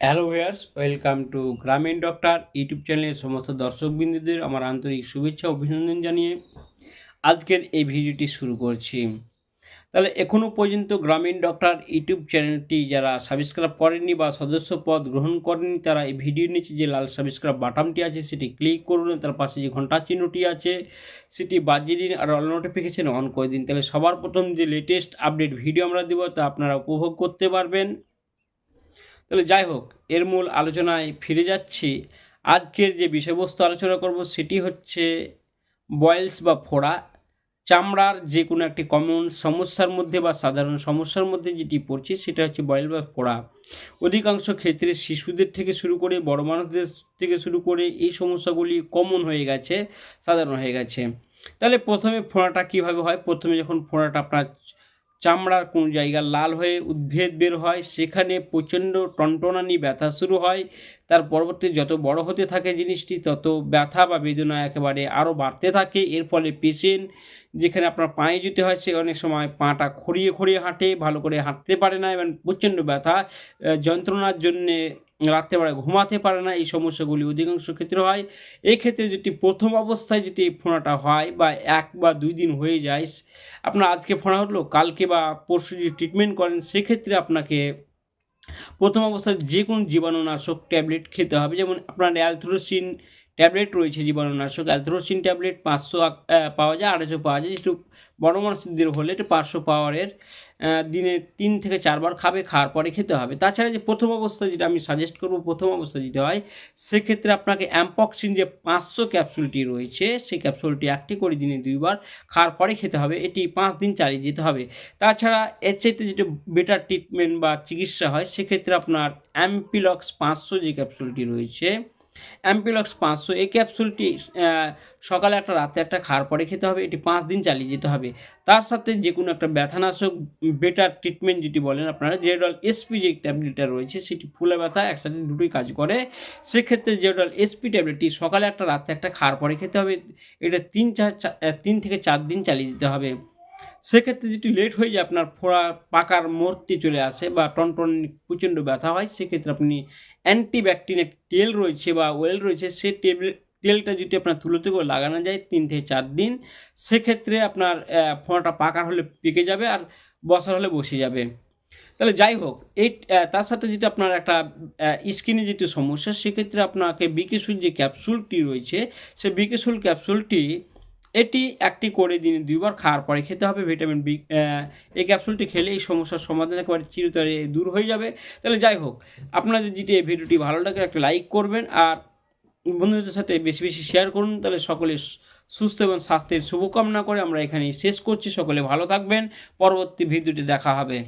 Hello viewers welcome to Grameen doctor YouTube চ্যানেলের সমস্ত দর্শকবৃন্দদের আমার আন্তরিক শুভেচ্ছা, অভিনন্দন জানিয়ে আজকের এই ভিডিওটি শুরু করছি। তাহলে এখনও পর্যন্ত গ্রামীণ ডক্টর ইউটিউব চ্যানেলটি যারা সাবস্ক্রাইব করেননি বা সদস্য পদ গ্রহণ করেননি, তারা এই ভিডিওর নিচে যে লাল সাবস্ক্রাইব বাটনটি আছে, সেটি ক্লিক করুন। তার পাশে যে ঘণ্টা চিহ্নটি আছে, সেটি বাজিয়ে দিন আর অল নোটিফিকেশন অন করে দিন। তাহলে সবার প্রথম যে লেটেস্ট আপডেট ভিডিও আমরা দেবো, তা আপনারা উপভোগ করতে পারবেন। তাহলে যাই হোক, এর মূল আলোচনায় ফিরে যাচ্ছি। আজকের যে বিষয়বস্তু আলোচনা করব সেটি হচ্ছে বয়েলস বা ফোড়া। চামড়ার যে কোনো একটি কমন সমস্যার মধ্যে বা সাধারণ সমস্যার মধ্যে যেটি পড়ছে সেটা হচ্ছে বয়েল বা ফোড়া। অধিকাংশ ক্ষেত্রে শিশুদের থেকে শুরু করে বড় মানুষদের থেকে শুরু করে এই সমস্যাগুলি কমন হয়ে গেছে, সাধারণ হয়ে গেছে। তাহলে প্রথমে ফোড়াটা কীভাবে হয়? প্রথমে যখন ফোড়াটা আপনার চামড়ার কোনো জায়গা লাল হয়ে উদ্ভেদ বের হয়, সেখানে প্রচণ্ড টনটনানি ব্যথা শুরু হয়। তার পরবর্তী যত বড় হতে থাকে জিনিসটি, তত ব্যথা বা বেদনা একেবারে আরও বাড়তে থাকে। এর ফলে পেশেন্ট যেখানে আপনার পায়ে যেতে হয়, সে অনেক সময় পাটা খড়িয়ে খড়িয়ে হাঁটে, ভালো করে হাঁটতে পারে না এবং প্রচণ্ড ব্যথা যন্ত্রণার জন্যে রাত্রেবেলা ঘুমাতে পারে না, এই সমস্যাগুলি অধিকাংশ ক্ষেত্রে হয়। এক্ষেত্রে ক্ষেত্রে যদি প্রথম অবস্থায় যদি ফোঁড়াটা হয় বা এক বা দুই দিন হয়ে যায়, আপনার আজকে ফোঁড়া হলো কালকে বা পরশু যদি ট্রিটমেন্ট করেন, সেক্ষেত্রে আপনাকে প্রথম অবস্থায় যে কোনো জীবাণুনাশক ট্যাবলেট খেতে হবে। যেমন আপনার অ্যালথ্রোসিন ট্যাবলেট রয়েছে জীবাণুনাশক অ্যালথ্রোসিন ট্যাবলেট পাঁচশো পাওয়া যায়, আড়াইশো পাওয়া যায়। একটু বড় মানুষদের হলে একটু পাঁচশো পাওয়ারের দিনে তিন থেকে চারবার খাবে, খাওয়ার পরে খেতে হবে। তাছাড়া যে প্রথম অবস্থায় যেটা আমি সাজেস্ট করব, প্রথম অবস্থায় যেতে হয়, সেক্ষেত্রে আপনাকে অ্যাম্পক্সিন যে পাঁচশো ক্যাপসুলটি রয়েছে, সেই ক্যাপসুলটি একটি করে দিনে দুইবার খাওয়ার পরে খেতে হবে। এটি পাঁচ দিন চালিয়ে যেতে হবে। তাছাড়া এর চাইতে যেটা বেটার ট্রিটমেন্ট বা চিকিৎসা হয়, সেক্ষেত্রে আপনার অ্যাম্পিলক্স পাঁচশো যে ক্যাপসুলটি রয়েছে অ্যাম্পিলক্স পাঁচশো এই ক্যাপসুলটি সকালে একটা, রাতে একটা খাওয়ার পরে খেতে হবে। এটি পাঁচ দিন চালিয়ে যেতে হবে। তার সাথে যে কোনো একটা ব্যথানাশক বেটার ট্রিটমেন্ট যেটি বলেন আপনারা জেডল এসপি যে ট্যাবলেটটা রয়েছে, সেটি ফুলে ব্যথা, একসাথে দুটোই কাজ করে। সেক্ষেত্রে জেডল এসপি ট্যাবলেটটি সকালে একটা, রাতে একটা খাওয়ার পরে খেতে হবে। এটা তিন, চার তিন থেকে চার দিন চালিয়ে যেতে হবে। সেক্ষেত্রে যদি লেট হয়ে যায়, আপনার ফোড়া পাকার মূর্তি চলে আসে বা টনটন প্রচণ্ড ব্যথা হয়, সেক্ষেত্রে আপনি অ্যান্টিব্যাকটেরিয়া তেল রয়েছে বা ওয়েল রয়েছে, সেই টেবিল তেলটা যদি আপনার তুলোতে করে লাগানো যায় তিন থেকে চার দিন, সেক্ষেত্রে আপনার ফোড়াটা পাকার হলে পেকে যাবে আর বসার হলে বসে যাবে। তাহলে যাই হোক, এই তার সাথে যেটা আপনার একটা স্কিনে যেটি সমস্যা, সেক্ষেত্রে আপনাকে বিকেশুল যে ক্যাপসুলটি রয়েছে, সে বিকেশুল ক্যাপসুলটি এটি একটি করে দিনে দুইবার খাওয়ার পরে খেতে হবে ভিটামিন বি এই ক্যাপসুলটি খেলে এই সমস্যার সমাধান একেবারে চিরতরে দূর হয়ে যাবে। তাহলে যাই হোক আপনাদের যদি এই ভিডিওটি ভালো লাগে একটা লাইক করবেন আর বন্ধুদের সাথে বেশি বেশি শেয়ার করুন, তাহলে সকলে সুস্থ এবং স্বাস্থ্যের শুভকামনা করে আমরা এখানে শেষ করছি। সকলে ভালো থাকবেন। পরবর্তী ভিডিওটি দেখা হবে।